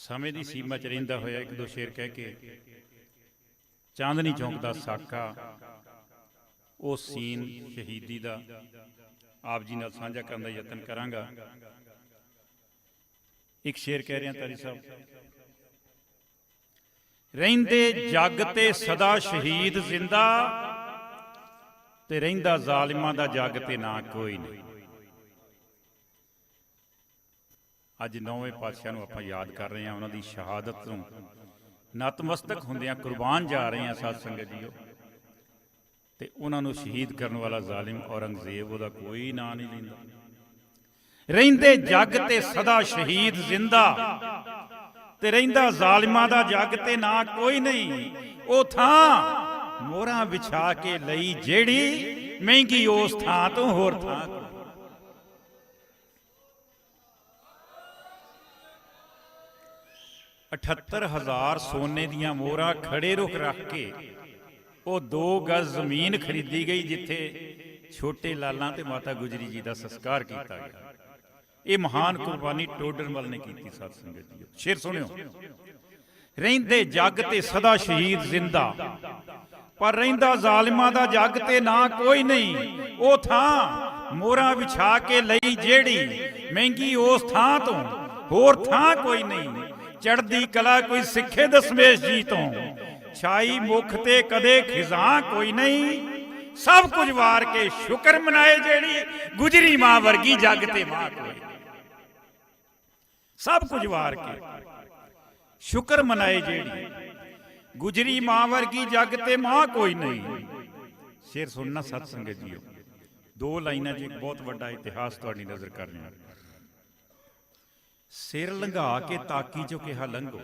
ਸਮੇਂ ਦੀ ਸੀਮਾ ਚ ਰਹਿੰਦਾ ਹੋਇਆ ਇੱਕ ਦੋ ਸ਼ੇਰ ਕਹਿ ਕੇ ਚਾਂਦਨੀ ਚੌਂਕ ਦਾ ਸਾਕਾ ਉਹ ਸੀਨ ਸ਼ਹੀਦੀ ਦਾ। ਆਪ ਜੀ ਨਾਲ ਸਾਂਝਾ ਕਰਨ ਦਾ ਯਤਨ ਕਰਾਂਗਾ। ਇੱਕ ਸ਼ੇਰ ਕਹਿ ਰਿਹਾ ਤਾਰੀ ਸਾਹਿਬ। ਰਹਿੰਦੇ ਜੱਗ ਤੇ ਸਦਾ ਸ਼ਹੀਦ ਜ਼ਿੰਦਾ ਤੇ ਰਹਿੰਦਾ ਜ਼ਾਲਿਮਾਂ ਦਾ ਜੱਗ ਤੇ ਨਾ ਕੋਈ ਨਹੀਂ। ਅੱਜ ਨੌਵੇਂ ਪਾਤਸ਼ਾਹ ਨੂੰ ਆਪਾਂ ਯਾਦ ਕਰ ਰਹੇ ਹਾਂ ਉਹਨਾਂ ਦੀ ਸ਼ਹਾਦਤ ਨੂੰ ਨਤਮਸਤਕ ਹੁੰਦਿਆਂ ਕੁਰਬਾਨ ਜਾ ਰਹੇ ਹਾਂ ਸਾਧ ਸੰਗਤ ਜੀਓ। ਤੇ ਉਹਨਾਂ ਨੂੰ ਸ਼ਹੀਦ ਕਰਨ ਵਾਲਾ ਜ਼ਾਲਿਮ ਔਰੰਗਜ਼ੇਬ, ਉਹਦਾ ਕੋਈ ਨਾਂ ਨਹੀਂ ਲੈਂਦਾ। ਰਹਿੰਦੇ ਜੱਗ ਤੇ ਸਦਾ ਸ਼ਹੀਦ ਜ਼ਿੰਦਾ। ਤੇ ਰਹਿੰਦਾ ਜ਼ਾਲਿਮਾਂ ਦਾ ਜੱਗ ਤੇ ਨਾਂ ਕੋਈ ਨਹੀਂ। ਉਹ ਥਾਂ ਮੋਹਰਾਂ ਵਿਛਾ ਕੇ ਲਈ ਜਿਹੜੀ ਮਹਿੰਗੀ ਉਸ ਥਾਂ ਤੋਂ ਹੋਰ ਥਾਂ 78000 ਸੋਨੇ ਦੀਆਂ ਮੋਹਰਾਂ ਖੜੇ ਰੁਕ ਰੱਖ ਕੇ ਉਹ 2 ਗਜ਼ ਜ਼ਮੀਨ ਖਰੀਦੀ ਗਈ ਜਿੱਥੇ ਛੋਟੇ ਲਾਲਾਂ ਤੇ ਮਾਤਾ ਗੁਜਰੀ ਜੀ ਦਾ ਸੰਸਕਾਰ ਕੀਤਾ ਗਿਆ। ਇਹ ਮਹਾਨ ਕੁਰਬਾਨੀ ਟੋਡਰਮਲ ਨੇ ਕੀਤੀ ਸਾਧ ਸੰਗਤ ਜੀਓ ਸ਼ੇਰ ਸੁਣਿਓ। ਰਹਿੰਦੇ ਜੱਗ ਤੇ ਸਦਾ ਸ਼ਹੀਦ ਜ਼ਿੰਦਾ। ਪਰ ਰਹਿੰਦਾ ਜ਼ਾਲਿਮਾਂ ਦਾ ਜੱਗ ਤੇ ਨਾ ਕੋਈ ਨਹੀਂ। ਉਹ ਥਾਂ ਮੋਹਰਾਂ ਵਿਛਾ ਕੇ ਲਈ ਜਿਹੜੀ ਮਹਿੰਗੀ ਉਸ ਥਾਂ ਤੋਂ ਹੋਰ ਥਾਂ ਕੋਈ ਨਹੀਂ। ਚੜਦੀ ਕਲਾ ਕੋਈ ਸਿੱਖੇ ਦਸਮੇਸ਼ ਜੀ ਤੋਂ। ਛਾਈ ਮੁਖ ਤੇ ਕਦੇ ਖਿਜ਼ਾਂ ਕੋਈ ਨਹੀਂ। ਸਭ ਕੁਝ ਵਾਰ ਕੇ ਸ਼ੁਕਰ ਮਨਾਏ ਜਿਹੜੀ ਗੁਜਰੀ ਮਾਂ ਵਰਗੀ ਜੱਗ ਤੇ ਮਾਂ ਕੋਈ ਸਭ ਕੁਝ ਵਾਰ ਕੇ ਸ਼ੁਕਰ ਮਨਾਏ ਜਿਹੜੀ ਗੁਜਰੀ ਮਾਂ ਵਰਗੀ ਜੱਗ ਤੇ ਮਾਂ ਕੋਈ ਨਹੀਂ। ਸ਼ੇਰ ਸੁਣਨਾ ਸਤ ਸੰਗਤ ਜੀਓ। ਦੋ ਲਾਈਨਾਂ 'ਚ ਇੱਕ ਬਹੁਤ ਵੱਡਾ ਇਤਿਹਾਸ ਤੁਹਾਡੀ ਨਜ਼ਰ ਕਰ ਰਿਹਾ ਸਿਰ ਲੰਘਾ ਕੇ ਤਾਕੀ ਚੋਂ ਕਿਹਾ ਲੰਘੋ।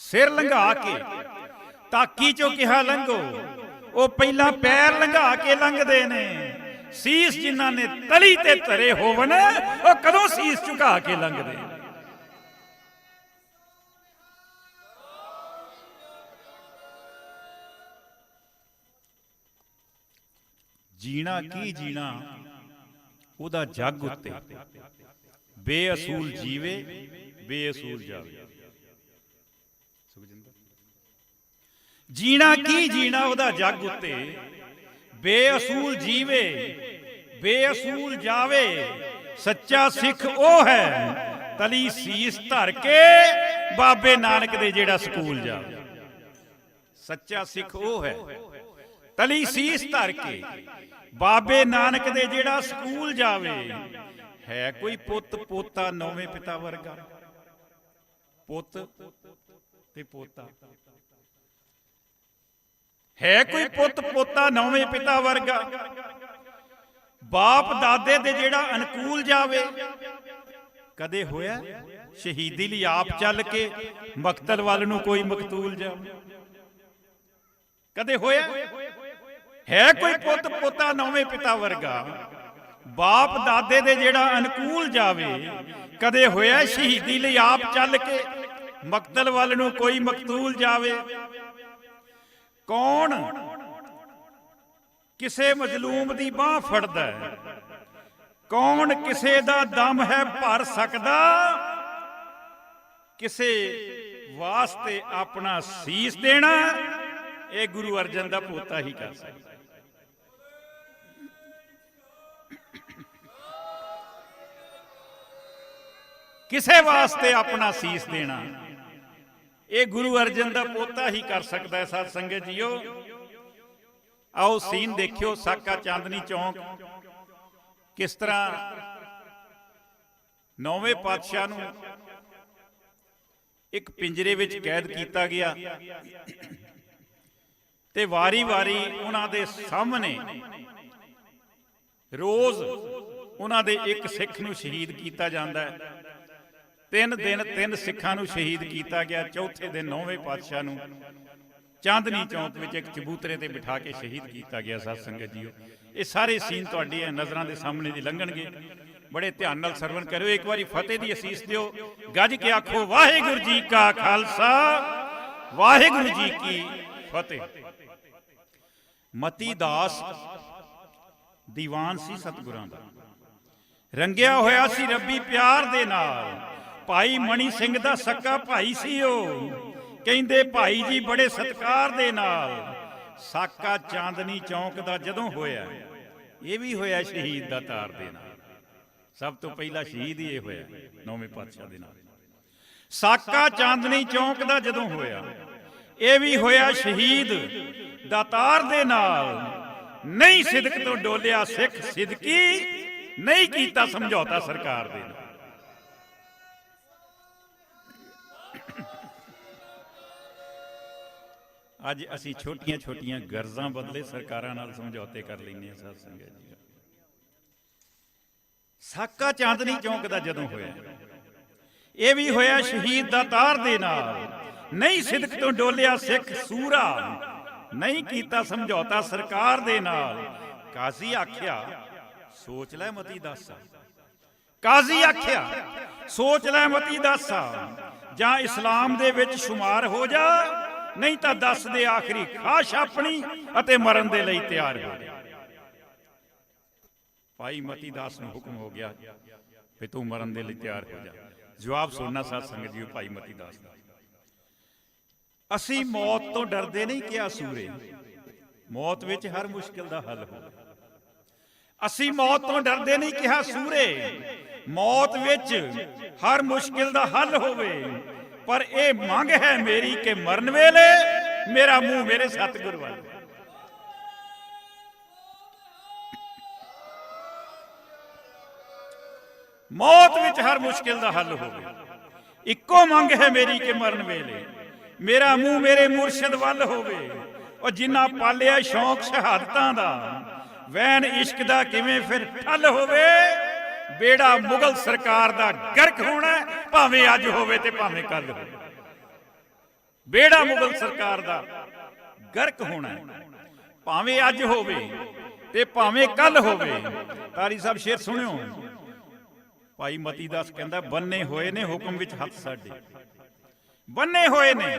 ਸਿਰ ਲੰਘਾ ਕੇ ਤਾਕੀ ਚੋਂ ਕਿਹਾ ਲੰਘੋ। ਉਹ ਪਹਿਲਾਂ ਪੈਰ ਲੰਘਾ ਕੇ ਲੰਘਦੇ ਨੇ। ਸੀਸ ਜਿਨ੍ਹਾਂ ਨੇ ਤਲੀ ਤੇ ਧਰੇ ਹੋਵਨ ਉਹ ਕਦੋਂ ਸੀਸ ਝੁਕਾ ਕੇ ਲੰਘਦੇ ਜੀਣਾ ਕੀ ਜੀਣਾ ਉਹਦਾ ਜੱਗ ਉੱਤੇ। ਬੇਅਸੂਲ ਜੀਵੇ ਬੇਅਸੂਲ ਜਾਵੇ। ਸੁਖਜਿੰਦਰ? ਜੀਣਾ ਕੀ ਜੀਣਾ ਉਹਦਾ ਜੱਗ ਉੱਤੇ? ਬੇਅਸੂਲ ਜੀਵੇ ਬੇਅਸੂਲ ਜਾਵੇ। ਸੱਚਾ ਸਿੱਖ ਉਹ ਹੈ ਤਲੀ ਸੀਸ ਧਰ ਕੇ ਬਾਬੇ ਨਾਨਕ ਦੇ ਜਿਹੜਾ ਸਕੂਲ ਜਾਵੇ ਸੱਚਾ ਸਿੱਖ ਉਹ ਹੈ ਤਲੀ ਸੀਸ ਧਰ ਕੇ ਬਾਬੇ ਨਾਨਕ ਦੇ ਜਿਹੜਾ ਸਕੂਲ ਜਾਵੇ। ਹੈ ਕੋਈ ਪੁੱਤ ਪੋਤਾ ਨੌਵੇਂ ਪਿਤਾ ਵਰਗਾ? ਪੁੱਤ ਤੇ ਪੋਤਾ। ਹੈ ਕੋਈ ਪੁੱਤ ਪੋਤਾ ਨੌਵੇਂ ਪਿਤਾ ਵਰਗਾ? ਬਾਪ ਦਾਦੇ ਦੇ ਜਿਹੜਾ ਅਨੁਕੂਲ ਜਾਵੇ, ਕਦੇ ਹੋਇਆ? ਸ਼ਹੀਦੀ ਲਈ ਆਪ ਚੱਲ ਕੇ ਮਕਤਲ ਵੱਲ ਨੂੰ ਕੋਈ ਮਕਤੂਲ ਜਾਵੇ? ਕਦੇ ਹੋਇਆ? ਹੈ ਕੋਈ ਪੁੱਤ ਪੋਤਾ ਨੌਵੇਂ ਪਿਤਾ ਵਰਗਾ? ਬਾਪ ਦਾਦੇ ਦੇ ਜਿਹੜਾ ਅਨੁਕੂਲ ਜਾਵੇ, ਕਦੇ ਹੋਇਆ ਸ਼ਹੀਦੀ ਲਈ ਆਪ ਚੱਲ ਕੇ ਮਕਤਲ ਵੱਲ ਨੂੰ ਕੋਈ ਮਕਤੂਲ ਜਾਵੇ? ਕੌਣ ਕਿਸੇ ਮਜਲੂਮ ਦੀ ਬਾਹ ਫੜਦਾ ਹੈ? ਕੌਣ ਕਿਸੇ ਦਾ ਦਮ ਹੈ ਭਰ ਸਕਦਾ? ਕਿਸੇ ਵਾਸਤੇ ਆਪਣਾ ਸੀਸ ਦੇਣਾ? ਇਹ ਗੁਰੂ ਅਰਜਨ ਦਾ ਪੋਤਾ ਹੀ ਕਰ ਸਕਦਾ। ਕਿਸੇ ਵਾਸਤੇ ਆਪਣਾ ਸੀਸ ਦੇਣਾ। ਇਹ ਗੁਰੂ ਅਰਜਨ ਦਾ ਪੋਤਾ ਹੀ ਕਰ ਸਕਦਾ ਹੈ ਸਾਧ ਸੰਗਤ ਜੀਓ। ਆਓ ਸੀਨ ਦੇਖਿਓ, ਸਾਕਾ ਚਾਂਦਨੀ ਚੌਂਕ। ਕਿਸ ਤਰ੍ਹਾਂ ਨੌਵੇਂ ਪਾਤਸ਼ਾਹ ਨੂੰ ਇੱਕ ਪਿੰਜਰੇ ਵਿੱਚ ਕੈਦ ਕੀਤਾ ਗਿਆ ਤੇ ਵਾਰੀ-ਵਾਰੀ ਉਹਨਾਂ ਦੇ ਸਾਹਮਣੇ ਰੋਜ਼ ਉਹਨਾਂ ਦੇ ਇੱਕ ਸਿੱਖ ਨੂੰ ਸ਼ਹੀਦ ਕੀਤਾ ਜਾਂਦਾ ਹੈ। ਤਿੰਨ ਦਿਨ ਤਿੰਨ ਸਿੱਖਾਂ ਨੂੰ ਸ਼ਹੀਦ ਕੀਤਾ ਗਿਆ, ਚੌਥੇ ਦਿਨ ਨੌਵੇਂ ਪਾਤਸ਼ਾਹ ਨੂੰ। ਚਾਂਦਨੀ ਚੌਂਕ ਵਿੱਚ ਇੱਕ ਚਬੂਤਰੇ ਤੇ ਬਿਠਾ ਕੇ ਸ਼ਹੀਦ ਕੀਤਾ ਗਿਆ, ਸਾਧ ਸੰਗਤ ਜੀਓ। ਇਹ ਸਾਰੇ ਸੀਨ ਤੁਹਾਡੀਆਂ ਨਜ਼ਰਾਂ ਦੇ ਸਾਹਮਣੇ ਦੀ ਲੰਘਣਗੇ। ਬੜੇ ਧਿਆਨ ਨਾਲ ਸਰਵਣ ਕਰਿਓ, ਇੱਕ ਵਾਰੀ ਫਤਿਹ ਦੀ ਅਸੀਸ ਦਿਓ। ਗੱਜ ਕੇ ਆਖੋ, ਵਾਹਿਗੁਰੂ ਜੀ ਕਾ ਖਾਲਸਾ, ਵਾਹਿਗੁਰੂ ਜੀ ਕੀ ਫਤਿਹ। ਮਤੀ ਦਾਸ ਦੀਵਾਨ ਸੀ ਸਤਿਗੁਰਾਂ ਦਾ। ਰੰਗਿਆ ਹੋਇਆ ਸੀ ਰੱਬੀ ਪਿਆਰ ਦੇ ਨਾਲ। ਭਾਈ ਮਣੀ ਸਿੰਘ ਦਾ ਸੱਕਾ ਭਾਈ ਸੀ ਉਹ ਕਹਿੰਦੇ ਭਾਈ ਜੀ ਬੜੇ ਸਤਿਕਾਰ ਦੇ ਨਾਲ। ਸਾਕਾ ਚਾਂਦਨੀ ਚੌਂਕ ਦਾ ਜਦੋਂ ਹੋਇਆ, ਇਹ ਵੀ ਹੋਇਆ ਸ਼ਹੀਦ ਦਾ ਤਾਰ ਦੇ ਨਾਲ। ਸਭ ਤੋਂ ਪਹਿਲਾ ਸ਼ਹੀਦ ਹੀ ਇਹ ਹੋਇਆ, ਨੌਵੇਂ ਪਾਤਸ਼ਾਹ ਦੇ ਨਾਲ। ਸਾਕਾ ਚਾਂਦਨੀ ਚੌਂਕ ਦਾ ਜਦੋਂ ਹੋਇਆ, ਇਹ ਵੀ ਹੋਇਆ ਸ਼ਹੀਦ ਦਾਤਾਰ ਦੇ ਨਾਲ। ਨਹੀਂ ਸਿਦਕ ਤੋਂ ਡੋਲਿਆ ਸਿੱਖ ਸਿਦਕੀ, ਨਹੀਂ ਕੀਤਾ ਸਮਝੌਤਾ ਸਰਕਾਰ ਦੇ ਨਾਲ। ਅੱਜ ਅਸੀਂ ਛੋਟੀਆਂ ਛੋਟੀਆਂ ਗਰਜ਼ਾਂ ਬਦਲੇ ਸਰਕਾਰਾਂ ਨਾਲ ਸਮਝੌਤੇ ਕਰ ਲੈਂਦੇ ਹਾਂ, ਸਾਧ ਸੰਗਤ ਜੀ। ਸਾਕਾ ਚਾਂਦਨੀ ਚੌਂਕ ਦਾ ਜਦੋਂ ਹੋਇਆ, ਇਹ ਵੀ ਹੋਇਆ ਸ਼ਹੀਦ ਦਾ ਤਾਰ ਦੇ ਨਾਲ। ਨਹੀਂ ਸਿਦਕ ਤੋਂ ਡੋਲਿਆ ਸਿੱਖ ਸੂਰਾ, ਨਹੀਂ ਕੀਤਾ ਸਮਝੌਤਾ ਸਰਕਾਰ ਦੇ ਨਾਲ। ਕਾਜ਼ੀ ਆਖਿਆ, ਸੋਚ ਲੈ ਮਤੀ ਦਾਸਾ। ਕਾਜ਼ੀ ਆਖਿਆ, ਸੋਚ ਲੈ ਮਤੀ ਦਾਸਾ, ਜਾਂ ਇਸਲਾਮ ਦੇ ਵਿੱਚ ਸ਼ੁਮਾਰ ਹੋ ਜਾ। ਨਹੀਂ ਤਾਂ ਦੱਸ ਦੇ ਆਖਰੀ ਖਾਸ਼ ਆਪਣੀ ਅਤੇ ਮਰਨ ਦੇ ਲਈ ਤਿਆਰ ਹੋ ਭਾਈ ਮਤੀ ਦਾਸ ਨੂੰ ਹੁਕਮ ਹੋ ਗਿਆ ਵੀ ਤੂੰ ਮਰਨ ਦੇ ਲਈ ਤਿਆਰ ਹੋ ਜਾ। ਜਵਾਬ ਸੁਣਨਾ ਸਾਧ ਸੰਗਤ ਜੀ, ਭਾਈ ਮਤੀ ਦਾਸ ਦਾ। ਅਸੀਂ ਮੌਤ ਤੋਂ ਡਰਦੇ ਨਹੀਂ ਕਿਹਾ ਸੂਰੇ। ਮੌਤ ਵਿੱਚ ਹਰ ਮੁਸ਼ਕਿਲ ਦਾ ਹੱਲ ਹੋਵੇ ਅਸੀਂ ਮੌਤ ਤੋਂ ਡਰਦੇ ਨਹੀਂ ਕਿਹਾ ਸੂਰੇ। ਮੌਤ ਵਿੱਚ ਹਰ ਮੁਸ਼ਕਿਲ ਦਾ ਹੱਲ ਹੋਵੇ। ਪਰ ਇਹ ਮੰਗ ਹੈ ਮੇਰੀ ਕਿ ਮਰਨ ਵੇਲੇ ਮੇਰਾ ਮੂੰਹ ਮੇਰੇ ਸਤਿਗੁਰ ਵੱਲ ਮੌਤ ਵਿੱਚ ਹਰ ਮੁਸ਼ਕਿਲ ਦਾ ਹੱਲ ਹੋਵੇ। ਇੱਕੋ ਮੰਗ ਹੈ ਮੇਰੀ ਕਿ ਮਰਨ ਵੇਲੇ ਮੇਰਾ ਮੂੰਹ ਮੇਰੇ ਮੁਰਸ਼ਿਦ ਵੱਲ ਹੋਵੇ। ਉਹ ਜਿੰਨਾ ਪਾਲਿਆ ਸ਼ੌਕ ਸ਼ਹਾਦਤਾਂ ਦਾ ਵੈਨ ਇਸ਼ਕ ਦਾ ਕਿਵੇਂ ਫਿਰ ਠੱਲ ਹੋਵੇ? ਬੇੜਾ ਮੁਗਲ ਸਰਕਾਰ ਦਾ ਗਰਕ ਹੋਣਾ ਭਾਵੇਂ ਅੱਜ ਹੋਵੇ ਤੇ ਭਾਵੇਂ ਕੱਲ ਹੋਵੇ। ਬੇੜਾ ਮੁਗਲ ਸਰਕਾਰ ਦਾ ਗਰਕ ਹੋਣਾ ਭਾਵੇਂ ਅੱਜ ਹੋਵੇ ਤੇ ਭਾਵੇਂ ਕੱਲ ਹੋਵੇ। ਤਾਰੀ ਸਾਹਿਬ, ਸ਼ੇਰ ਸੁਣਿਓ। ਭਾਈ ਮਤੀ ਦਾਸ ਕਹਿੰਦਾ, ਬੰਨੇ ਹੋਏ ਨੇ ਹੁਕਮ ਵਿੱਚ ਹੱਥ ਸਾਡੇ। ਬੰਨੇ ਹੋਏ ਨੇ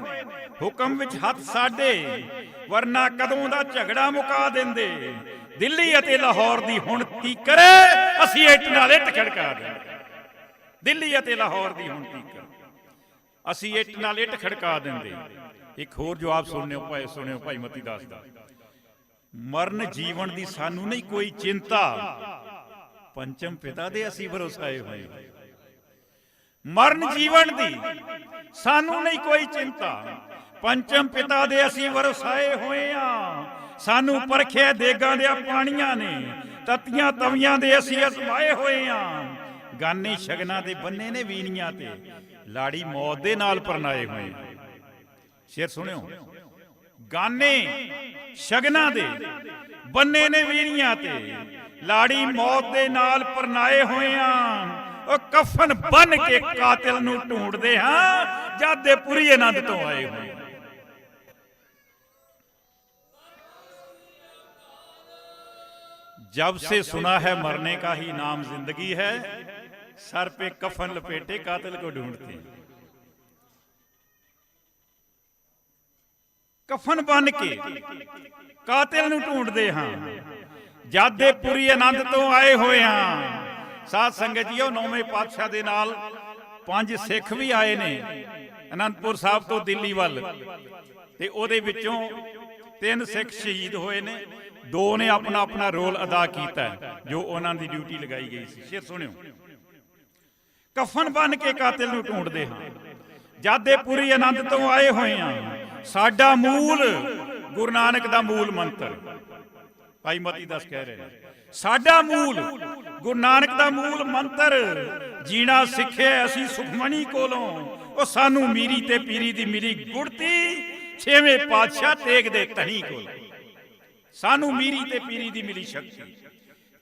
ਹੁਕਮ ਵਿੱਚ ਹੱਥ ਸਾਡੇ, ਵਰਨਾ ਕਦੋਂ ਦਾ ਝਗੜਾ ਮੁਕਾ ਦਿੰਦੇ? ਦਿੱਲੀ ਅਤੇ ਲਾਹੌਰ ਦੀ ਹੁਣ ਤੀਕਰ ਅਸੀਂ ਇੱਟ ਨਾਲ ਇੱਟ ਖੜਕਾ ਦਿੰਦੇ ਦਿੱਲੀ ਅਤੇ ਲਾਹੌਰ ਦੀ ਹੁਣ ਤੀਕਰ ਅਸੀਂ ਇੱਟ ਨਾਲ ਇੱਟ ਖੜਕਾ ਦਿੰਦੇ ਇੱਕ ਹੋਰ ਜਵਾਬ ਸੁਣਿਓ ਭਾਈ ਸੁਣਿਓ ਭਾਈ ਮਤੀ ਦਾਸ ਦਾ। ਮਰਨ ਜੀਵਨ ਦੀ ਸਾਨੂੰ ਨਹੀਂ ਕੋਈ ਚਿੰਤਾ। ਪੰਚਮ ਪਿਤਾ ਦੇ ਅਸੀਂ ਭਰੋਸਾਏ ਹੋਏ ਮਰਨ ਜੀਵਨ ਦੀ ਸਾਨੂੰ ਨਹੀਂ ਕੋਈ ਚਿੰਤਾ। ਪੰਚਮ ਪਿਤਾ ਦੇ ਅਸੀਂ ਵਰਸਾਏ ਹੋਏ ਆ ਸਾਨੂੰ ਪਰਖਿਆ ਦੇਗਾਂ ਦੇ ਪਾਣੀਆਂ ਨੇ, ਤਤੀਆਂ ਤਵੀਆਂ ਦੇ ਅਸੀਂ ਅਜ਼ਮਾਏ ਹੋਏ ਆ। ਗਾਨੇ ਸ਼ਗਨਾਂ ਦੇ ਬੰਨੇ ਨੇ ਵੀਣੀਆਂ ਤੇ, ਲਾੜੀ ਮੌਤ ਦੇ ਨਾਲ ਪਰਨਾਏ ਹੋਏ। ਆ ਸ਼ੇਰ ਸੁਣਿਓ, ਗਾਨੇ ਸ਼ਗਨਾਂ ਦੇ ਬੰਨੇ ਨੇ ਵੀਣੀਆਂ ਤੇ, ਲਾੜੀ ਮੌਤ ਦੇ ਨਾਲ ਪਰਨਾਏ ਹੋਏ ਆ। ਉਹ ਕਫਨ ਬਨ ਕੇ ਕਾਤਲ ਨੂੰ ਢੂੰਡਦੇ ਹਾਂ, ਜਦ ਦੇ ਪੁਰੀ ਆਨੰਦ ਤੋਂ ਆਏ ਹੋਏ। जब से सुना है मरने का ही नाम जिंदगी है सर पे कफन लपेटे कातिल को ढूंढते हैं ਕਫਨ ਬਨ ਕੇ ਕਾਤਿਲ ਨੂੰ ਢੂੰਡਦੇ ਹਾਂ ਜਦ ਦੇ ਪੁਰੀ ਆਨੰਦ ਤੋਂ ਆਏ ਹੋਏ ਹਾਂ ਸਾਧ ਸੰਗਤ ਜੀਓ ਨੌਵੇਂ ਪਾਤਸ਼ਾਹ ਦੇ ਨਾਲ ਪੰਜ ਸਿੱਖ ਵੀ ਆਏ ਨੇ ਅਨੰਦਪੁਰ ਸਾਹਿਬ ਤੋਂ ਦਿੱਲੀ ਵੱਲ ਤੇ ਉਹਦੇ ਵਿੱਚੋਂ ਤਿੰਨ ਸਿੱਖ ਸ਼ਹੀਦ ਹੋਏ ਨੇ ਦੋ ਨੇ ਆਪਣਾ ਆਪਣਾ ਰੋਲ ਅਦਾ ਕੀਤਾ ਜੋ ਉਹਨਾਂ ਦੀ ਡਿਊਟੀ ਲਗਾਈ ਗਈ ਸੀ। ਸ਼ੇਰ, ਸੁਣਿਓ। ਕਫਨ ਬਨ ਕੇ ਕਾਤਿਲ ਨੂੰ ਢੂੰਡਦੇ ਹਾਂ। ਜਦ ਪੂਰੀ ਆਨੰਦ ਤੋਂ ਆਏ ਹੋਏ ਹਾਂ। ਸਾਡਾ ਮੂਲ ਗੁਰੂ ਨਾਨਕ ਦਾ ਮੂਲ ਮੰਤਰ। ਭਾਈ ਮਤੀ ਦਾਸ ਕਹਿ ਰਹੇ ਨੇ। ਸਾਡਾ ਮੂਲ ਗੁਰੂ ਨਾਨਕ ਦਾ ਮੂਲ ਮੰਤਰ। ਜੀਣਾ ਸਿੱਖਿਆ ਅਸੀਂ ਸੁਖਮਣੀ ਕੋਲੋਂ। ਉਹ ਸਾਨੂੰ ਮੀਰੀ ਤੇ ਪੀਰੀ ਦੀ ਮਿਲੀ ਗੁੜਤੀ ਛੇਵੇਂ ਪਾਤਸ਼ਾਹ ਤੇਗ ਦੇ ਧਣੀ ਕੋਲ। ਸਾਨੂੰ ਮੀਰੀ ਤੇ ਪੀਰੀ ਦੀ ਮਿਲੀ ਸ਼ਕਤੀ।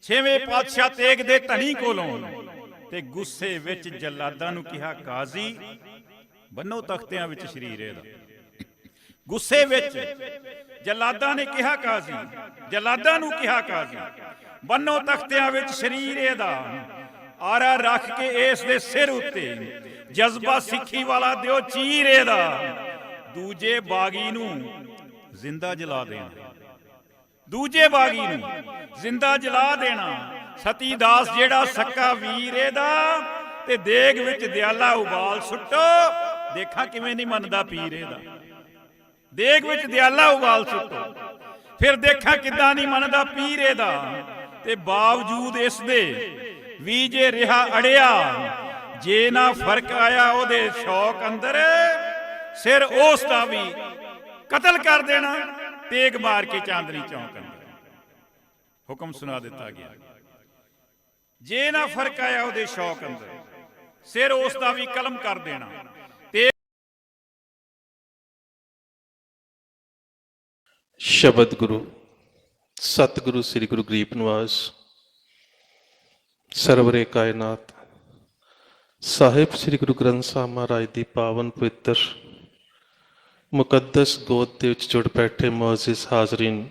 ਛੇਵੇਂ ਪਾਤਸ਼ਾਹ ਤੇਗ ਦੇ ਧਣੀ ਕੋਲੋਂ ਤੇ ਗੁੱਸੇ ਵਿੱਚ ਜਲਾਦਾਂ ਨੂੰ ਕਿਹਾ, ਕਾਜ਼ੀ, ਬੰਨੋ ਤਖਤਿਆਂ ਵਿੱਚ ਸ਼ਰੀਰ ਇਹਦਾ ਗੁੱਸੇ ਵਿੱਚ ਜਲਾਦਾਂ ਨੇ ਕਿਹਾ, ਕਾਜ਼ੀ, ਜਲਾਦਾਂ ਨੂੰ ਕਿਹਾ, ਕਾਜ਼ੀ, ਬੰਨੋ ਤਖਤਿਆਂ ਵਿੱਚ ਸ਼ਰੀਰ ਇਹਦਾ ਆਰਾ ਰੱਖ ਕੇ ਇਸ ਦੇ ਸਿਰ ਉੱਤੇ ਜਜ਼ਬਾ ਸਿੱਖੀ ਵਾਲਾ ਦਿਓ ਚੀਰ ਇਹਦਾ ਦੂਜੇ ਬਾਗੀ ਨੂੰ ਜ਼ਿੰਦਾ ਜਲਾ ਦੇਣਾ। ਦੂਜੇ ਬਾਗੀ ਨੂੰ ਜ਼ਿੰਦਾ ਜਲਾ ਦੇਣਾ। ਸਤੀ ਦਾਸ ਜਿਹੜਾ ਸੱਕਾ ਵੀਰ ਇਹਦਾ, ਤੇ ਦੇਗ ਵਿੱਚ ਦਿਆਲਾ ਉਬਾਲ ਸੁੱਟੋ। ਦੇਖਾਂ ਕਿਵੇਂ ਨਹੀਂ ਮੰਨਦਾ ਪੀਰ ਇਹਦਾ। ਦੇਗ ਵਿੱਚ ਦਿਆਲਾ ਉਬਾਲ ਸੁੱਟੋ। ਫਿਰ ਦੇਖਾਂ ਕਿੱਦਾਂ ਨਹੀਂ ਮੰਨਦਾ ਪੀਰ ਇਹਦਾ। ਤੇ ਬਾਵਜੂਦ ਇਸ ਦੇ ਵੀ ਜੇ ਰਿਹਾ ਅੜਿਆ, ਜੇ ਨਾ ਫ਼ਰਕ ਆਇਆ ਉਹਦੇ ਸ਼ੌਕ ਅੰਦਰ, ਸਿਰ ਉਸ ਦਾ ਵੀ ਕਤਲ ਕਰ ਦੇਣਾ। ਤੇਗ ਮਾਰ ਕੇ ਚਾਂਦਨੀ ਚੌਂਕ ਅੰਦਰ। ਹੁਕਮ ਸੁਣਾ ਦਿੱਤਾ ਗਿਆ। ਜੇ ਨਾ ਫ਼ਰਕ ਆਇਆ ਉਹਦੇ ਸ਼ੌਕ ਅੰਦਰ, ਸਿਰ ਉਸ ਦਾ ਵੀ ਕਲਮ ਕਰ ਦੇਣਾ। ਤੇ ਸ਼ਬਦ ਗੁਰੂ, ਸਤਿਗੁਰੂ ਸ੍ਰੀ ਗੁਰੂ ਗਰੀਬ ਨਿਵਾਸ, ਸਰਵਰੇ ਕਾਇਨਾਤ, ਸਾਹਿਬ ਸ੍ਰੀ ਗੁਰੂ ਗ੍ਰੰਥ ਸਾਹਿਬ ਮਹਾਰਾਜ ਦੀ ਪਾਵਨ ਪਵਿੱਤਰ ਮੁਕੱਦਸ ਗੋਦ ਦੇ ਵਿੱਚ ਜੁੜ ਬੈਠੇ ਮੌਜਿਸ ਹਾਜ਼ਰੀਨ